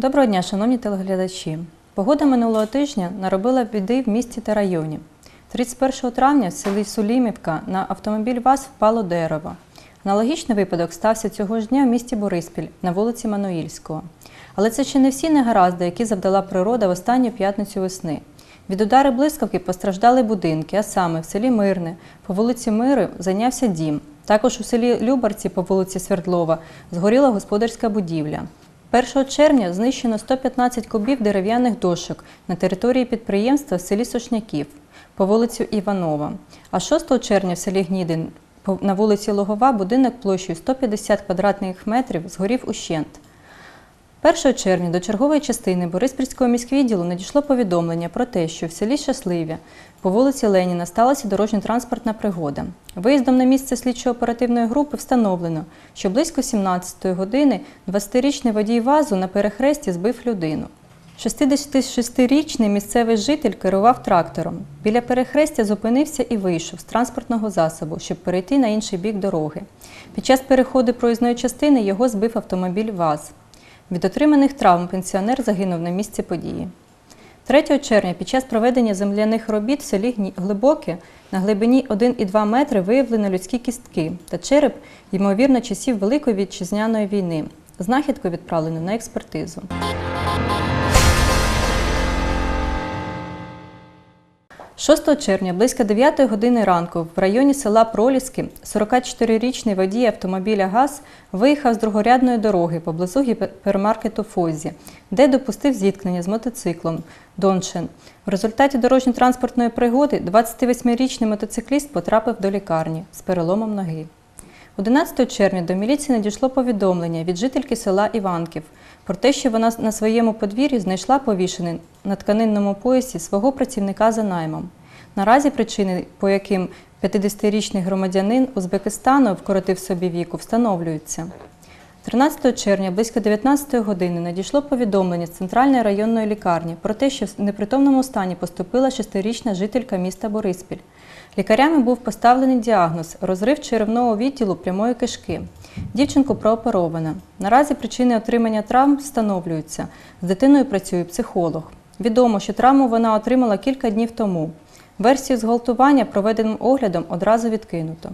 Доброго дня, шановні телеглядачі. Погода минулого тижня наробила біди в місті та районі. 31 травня в селі Сулімівка на автомобіль ВАЗ впало дерево. Аналогічний випадок стався цього ж дня в місті Бориспіль на вулиці Мануїльського. Але це ще не всі негаразди, які завдала природа в останню п'ятницю весни. Від удари блискавки постраждали будинки, а саме в селі Мирне, по вулиці Миру зайнявся дім. Також у селі Любарці по вулиці Свердлова згоріла господарська будівля. 1 червня знищено 115 кубів дерев'яних дошок на території підприємства в селі Сошняків по вулицю Іванова. А 6 червня в селі Гнідин на вулиці Логова будинок площею 150 квадратних метрів згорів ущент. 1 червня до чергової частини Бориспільського міськвідділу надійшло повідомлення про те, що в селі Щасливі по вулиці Леніна сталася дорожньо-транспортна пригода. Виїздом на місце слідчо-оперативної групи встановлено, що близько 17-ї години 20-річний водій ВАЗу на перехресті збив людину. 66-річний місцевий житель керував трактором. Біля перехрестя зупинився і вийшов з транспортного засобу, щоб перейти на інший бік дороги. Під час переходу проїзної частини його збив автомобіль ВАЗ. Від отриманих травм пенсіонер загинув на місці події. 3 червня під час проведення земляних робіт в селі Глибоке на глибині 1,2 метри виявлено людські кістки та череп, ймовірно, часів Великої вітчизняної війни. Знахідку відправлено на експертизу. – 6 червня близько 9 години ранку в районі села Проліски 44-річний водій автомобіля ГАЗ виїхав з другорядної дороги поблизу гіпермаркету Фозі, де допустив зіткнення з мотоциклом Доншен. В результаті дорожньо-транспортної пригоди 28-річний мотоцикліст потрапив до лікарні з переломом ноги. 11 червня до міліції надійшло повідомлення від жительки села Іванків про те, що вона на своєму подвір'ї знайшла повішений на тканинному поясі свого працівника за наймом. Наразі причини, по яким 50-річний громадянин Узбекистану вкоротив собі віку, встановлюються. 13 червня близько 19 години надійшло повідомлення з центральної районної лікарні про те, що в непритомному стані поступила 6-річна жителька міста Бориспіль. Лікарями був поставлений діагноз розрив черевного відділу прямої кишки. Дівчинку прооперовано. Наразі причини отримання травм встановлюються. З дитиною працює психолог. Відомо, що травму вона отримала кілька днів тому. Версію зґвалтування проведеним оглядом одразу відкинуто.